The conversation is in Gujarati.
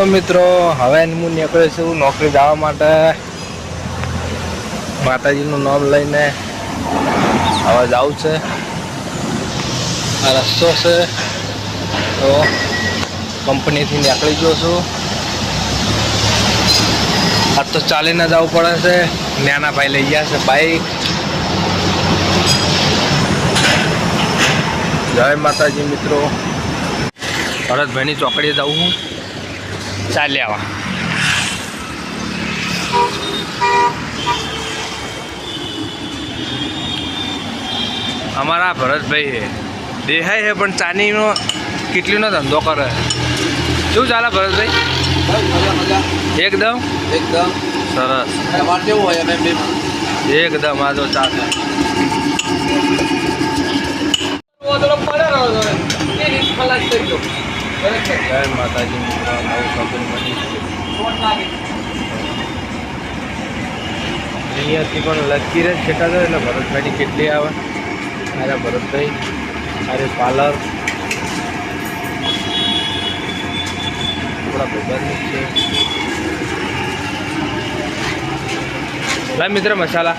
તો મિત્રો, હવે હું નીકળ્યો છું નોકરી જવા માટે. માતાજીનું નામ લઈને હવે જવું છે. આ રસ્તો છે. તો કંપનીથી નીકળી ગયો છું. આ તો ચાલીને જવું પડે છે. નાના ભાઈ લઈ ગયા છે બાઈક જય માતાજી મિત્રો. ભરતભાઈની ચોકડીએ જવું હું. ચાલી અમારા ભરતભાઈ છે. દેહાય છે પણ ચાનીનો કેટલીનો ધંધો કરે શું ચાલે ભરતભાઈ? એકદમ? એકદમ. સરસ. તમારે કેવું હોય બી? એકદમ આ તો ચાલે. જય માતાજી મિત્રો, નવું શોપિંગ અહીંયાથી પણ લકી રહે છેટા જાય એટલે ભરતભાઈની કેટલી આવે? અરે ભરતભાઈ, અરે પાર્લર. થોડા ભેગાની છે. લાય મિત્ર મસાલા.